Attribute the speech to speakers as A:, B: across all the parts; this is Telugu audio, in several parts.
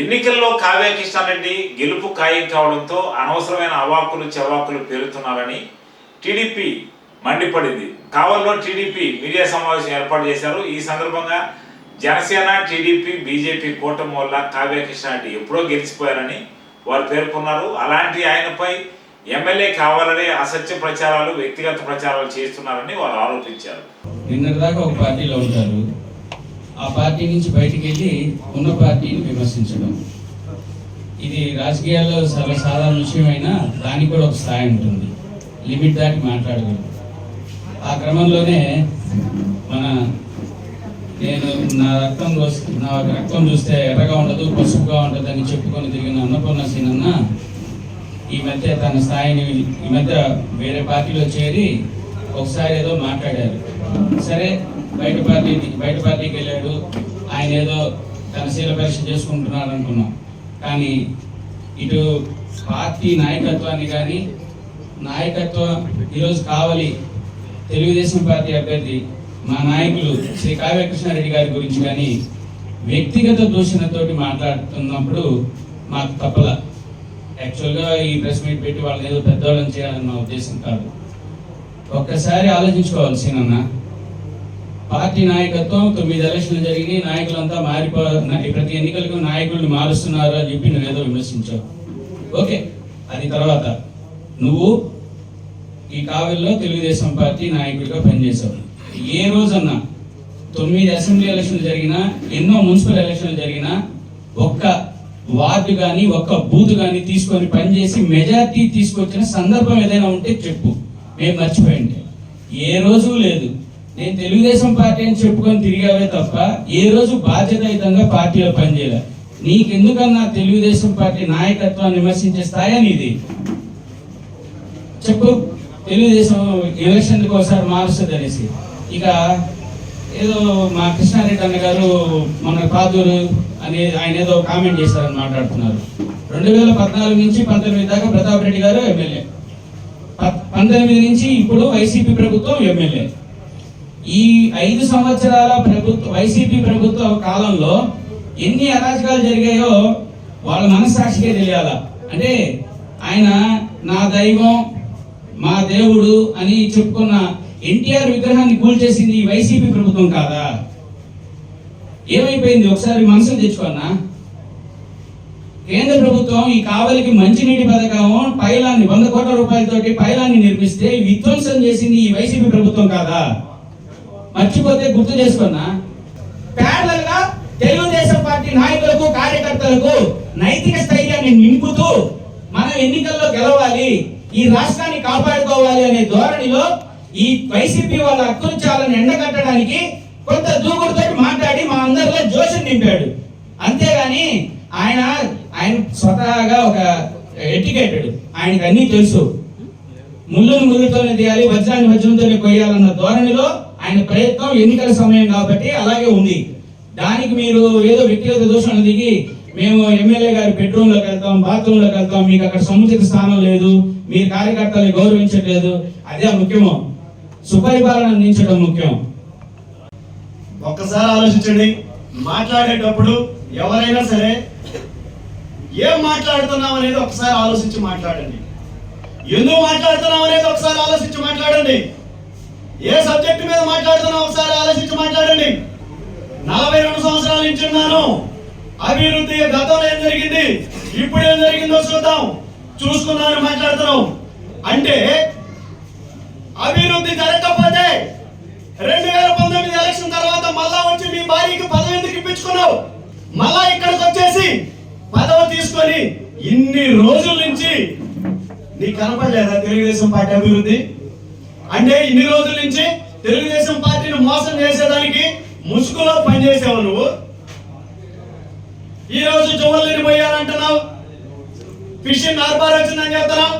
A: ఎన్నికల్లో కావ్య కృష్ణారెడ్డి గెలుపు ఖాయం కావడంతో అనవసరమైన అవాకులు చెవాకులు పేరుతున్నారని టీడీపీ మండిపడింది. కావల్లో టీడీపీ మీడియా సమావేశం ఏర్పాటు చేశారు. ఈ సందర్భంగా జనసేన టీడీపీ బీజేపీ కూటమి వల్ల కావ్య కృష్ణారెడ్డి ఎప్పుడో గెలిచిపోయారని వారు పేర్కొన్నారు. అలాంటి ఆయనపై ఎమ్మెల్యే కావాలనే అసత్య ప్రచారాలు వ్యక్తిగత ప్రచారాలు చేస్తున్నారని వారు ఆరోపించారు.
B: నిన్నటిదాకా ఒక పార్టీలో ఉంటారు. ఆ పార్టీ నుంచి బయటికి వెళ్ళి ఉన్న పార్టీని విమర్శించడం. ఇది రాజకీయాల్లో సర్వసాధారణ విషయమైనా దానికి కూడా ఒక స్థాయి ఉంటుంది. లిమిట్ దాటి మాట్లాడగలరు. ఆ క్రమంలోనే మన నేను నా రక్తం నా రక్తం చూస్తే ఎర్రగా ఉండదు పసుపుగా ఉండదు అని చెప్పుకొని తిరిగిన అన్నపూర్ణ సీనన్న ఈ మధ్య తన స్థాయిని ఈ మధ్య వేరే పార్టీలో చేరి ఒకసారి ఏదో మాట్లాడారు. సరే బయట పార్టీ బయట పార్టీకి వెళ్ళాడు. ఆయన ఏదో తన శీల పరీక్ష చేసుకుంటున్నారు అనుకున్నాం. కానీ ఇటు పార్టీ నాయకత్వాన్ని కానీ నాయకత్వం ఈరోజు కావాలి. తెలుగుదేశం పార్టీ అభ్యర్థి మా నాయకులు శ్రీ కావ్యకృష్ణారెడ్డి గారి గురించి కానీ వ్యక్తిగత దూషణతోటి మాట్లాడుతున్నప్పుడు మాకు తప్పల. యాక్చువల్గా ఈ ప్రెస్ మీట్ పెట్టి వాళ్ళని ఏదో పెద్దవాళ్ళని చేయాలని నా ఉద్దేశం కాదు. ఒక్కసారి ఆలోచించుకోవాల్సిన పార్టీ నాయకత్వం తొమ్మిది ఎలక్షన్లు జరిగి నాయకులంతా మారిపో ప్రతి ఎన్నికలకు నాయకుల్ని మారుస్తున్నారు అని చెప్పి నువ్వేదో విమర్శించావు. ఓకే అది తర్వాత. నువ్వు ఈ కావెల్లో తెలుగుదేశం పార్టీ నాయకుడిగా పనిచేశావు ఏ రోజన్నా తొమ్మిది అసెంబ్లీ ఎలక్షన్లు జరిగినా ఎన్నో మున్సిపల్ ఎలక్షన్లు జరిగినా ఒక్క వార్డు కానీ ఒక్క బూత్ కానీ తీసుకొని పనిచేసి మెజార్టీ తీసుకొచ్చిన సందర్భం ఏదైనా ఉంటే చెప్పు. మేము మర్చిపోయింటే ఏ రోజు లేదు. నేను తెలుగుదేశం పార్టీ అని చెప్పుకొని తిరిగావే తప్ప ఏ రోజు బాధ్యతాయుతంగా పార్టీలో పనిచేయలే. నీకెందుకన్నా తెలుగుదేశం పార్టీ నాయకత్వాన్ని విమర్శించే స్థాయి నీది? చెప్పు. తెలుగుదేశం ఎలక్షన్కి ఒకసారి మారుస్తుంది అనేసి. ఇక ఏదో మా కృష్ణారెడ్డి అన్న గారు మన పాదూరు అని ఆయన ఏదో కామెంట్ చేశారని మాట్లాడుతున్నారు. రెండు వేల పద్నాలుగు నుంచి పంతొమ్మిది దాకా ప్రతాప్ రెడ్డి గారు ఎమ్మెల్యే. పంతొమ్మిది నుంచి ఇప్పుడు వైసీపీ ప్రభుత్వం ఎమ్మెల్యే. ఈ ఐదు సంవత్సరాల ప్రభుత్వ వైసీపీ ప్రభుత్వ కాలంలో ఎన్ని అరాచకాలు జరిగాయో వాళ్ళ మనస్సాక్షికే తెలియాల. అంటే ఆయన నా దైవం మా దేవుడు అని చెప్పుకున్న ఎన్టీఆర్ విగ్రహాన్ని కూల్చేసింది ఈ వైసీపీ ప్రభుత్వం కాదా? ఏమైపోయింది? ఒకసారి మనసు తెచ్చుకోనా కేంద్ర ప్రభుత్వం ఈ కావలికి మంచినీటి పథకం పైలాన్ని వంద కోట్ల రూపాయలతోటి పైలాన్ని నిర్మిస్తే విధ్వంసం చేసింది ఈ వైసీపీ ప్రభుత్వం కాదా? మర్చిపోతే గుర్తు చేసుకున్నా. ప్యారల్గా తెలుగుదేశం పార్టీ నాయకులకు కార్యకర్తలకు నైతిక స్థైర్యాన్ని నింపుతూ మనం ఎన్నికల్లో గెలవాలి ఈ రాష్ట్రాన్ని కాపాడుకోవాలి అనే ధోరణిలో ఈ వైసీపీ వాళ్ళ అకృత్యాలను ఎండగట్టడానికి కొంత దూకుడుతో మాట్లాడి మా అందరిలో జోషం నింపాడు. అంతేగాని ఆయన ఆయన స్వతహాగా ఒక ఎడ్యుకేటెడ్ ఆయనకు అన్నీ తెలుసు. ముళ్ళును ముళ్ళుతోనే తీయాలి వజ్రాన్ని వజ్రంతోనే కొయ్యాలన్న ధోరణిలో ఆయన ప్రయత్నం ఎన్నికల సమయం కాబట్టి అలాగే ఉంది. దానికి మీరు ఏదో వ్యక్తిగత దూషణలు దిగి మేము ఎమ్మెల్యే గారి బెడ్రూమ్లోకి వెళ్తాం బాత్రూంలోకి వెళ్తాం మీకు అక్కడ సముచిత స్థానం లేదు మీ కార్యకర్తలు గౌరవించట్లేదు అదే ముఖ్యము. సుపరిపాలన అందించడం ముఖ్యం.
C: ఒక్కసారి ఆలోచించండి. మాట్లాడేటప్పుడు ఎవరైనా సరే ఏం మాట్లాడుతున్నాం అనేది ఒకసారి ఆలోచించి మాట్లాడండి. ఎందుకు మాట్లాడుతున్నాం అనేది ఒకసారి ఆలోచించి మాట్లాడండి. ఏ సబ్జెక్ట్ మీద మాట్లాడుతున్నాం ఒకసారి ఆలోచించి మాట్లాడండి. నలభై రెండు సంవత్సరాల నుంచి ఉన్నాను. అభివృద్ధి గతంలో ఏం జరిగింది? ఇప్పుడు ఏం జరిగిందో చూద్దాం. చూసుకున్నాను మాట్లాడుతున్నాం. అంటే అభివృద్ధి జరగకపోతే రెండు వేల పంతొమ్మిది ఎలక్షన్ తర్వాత మళ్ళా వచ్చి మీ భార్యకి పదవి ఎందుకు ఇప్పించుకున్నావు? మళ్ళా ఇక్కడికి వచ్చేసి పదవి తీసుకొని ఇన్ని రోజుల నుంచి నీకు కనపడలేదా తెలుగుదేశం పార్టీ అభివృద్ధి? అంటే ఇన్ని రోజుల నుంచి తెలుగుదేశం పార్టీని మోసం చేసేదానికి ముసుగులో పనిచేసావు నువ్వు. ఈ రోజు జువల్ని పోయాలంటున్నావు ఫిషింగ్ హార్బర్ వచ్చిందని చెప్తున్నావు.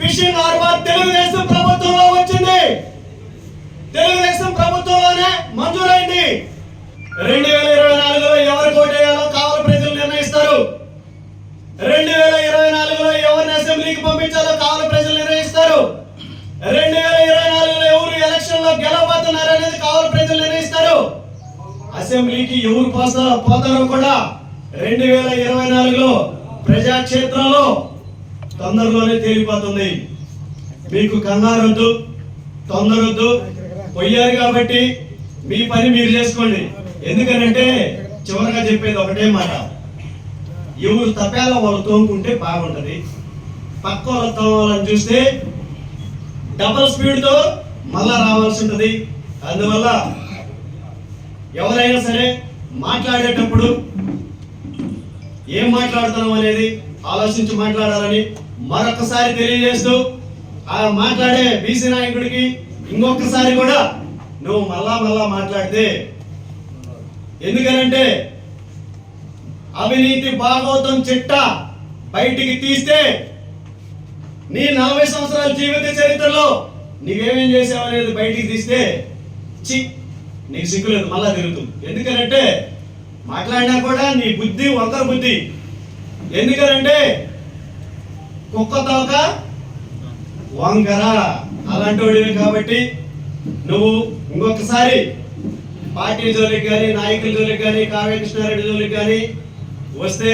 C: ఫిషింగ్ హార్బర్ తెలుగుదేశం ప్రభుత్వంలో వచ్చింది. తెలుగుదేశం ప్రభుత్వంలోనే మంజూరైంది. రెండు వేల ఇరవై నాలుగులో ఎవరు కోటేయాలో కావాలి ప్రజలు నిర్ణయిస్తారు. రెండు అసెంబ్లీకి ఎవరు పోస్తారో పోతారో కూడా రెండు వేల ఇరవై నాలుగులో ప్రజాక్షేత్రంలో తొందరలోనే తేలిపోతుంది. మీకు కంగారొద్దు తొందరొద్దు. పోయారు కాబట్టి మీ పని మీరు చేసుకోండి. ఎందుకనంటే చివరిగా చెప్పేది ఒకటే మాట. ఎవరు తప్పేలా వాళ్ళు తోముకుంటే బాగుంటుంది. పక్క వాళ్ళు తోమాలని చూస్తే డబల్ స్పీడ్తో మళ్ళా రావాల్సి ఉంటుంది. అందువల్ల ఎవరైనా సరే మాట్లాడేటప్పుడు ఏం మాట్లాడుతున్నాం అనేది ఆలోచించి మాట్లాడాలని మరొకసారి తెలియజేస్తూ ఆ మాట్లాడే బీసీ నాయకుడికి ఇంకొకసారి కూడా నువ్వు మళ్ళా మళ్ళా మాట్లాడితే ఎందుకనంటే అవినీతి భాగవతం చిట్ట బయటికి తీస్తే నీ నలభై సంవత్సరాల జీవిత చరిత్రలో నీవేమేం చేసావు అనేది బయటికి తీస్తే చి నీకు సిగ్గులేదు మళ్ళా తిరుగుతుంది. ఎందుకనంటే మాట్లాడినా కూడా నీ బుద్ధి వంకర బుద్ధి. ఎందుకనంటే కుక్క తోక వంకర అలాంటి కాబట్టి నువ్వు ఇంకొకసారి పార్టీ జోలికి కానీ నాయకుల జోలికి కానీ కావ్య కృష్ణారెడ్డి జోలికి కానీ వస్తే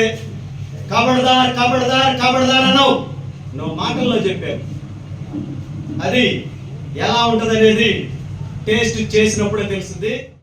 C: కబడదార్ కబడదార్ కబడదార్ అన్నావు. నువ్వు మాటల్లో చెప్పావు. అది ఎలా ఉంటుంది అనేది టేస్ట్ చేసినప్పుడే తెలుస్తుంది.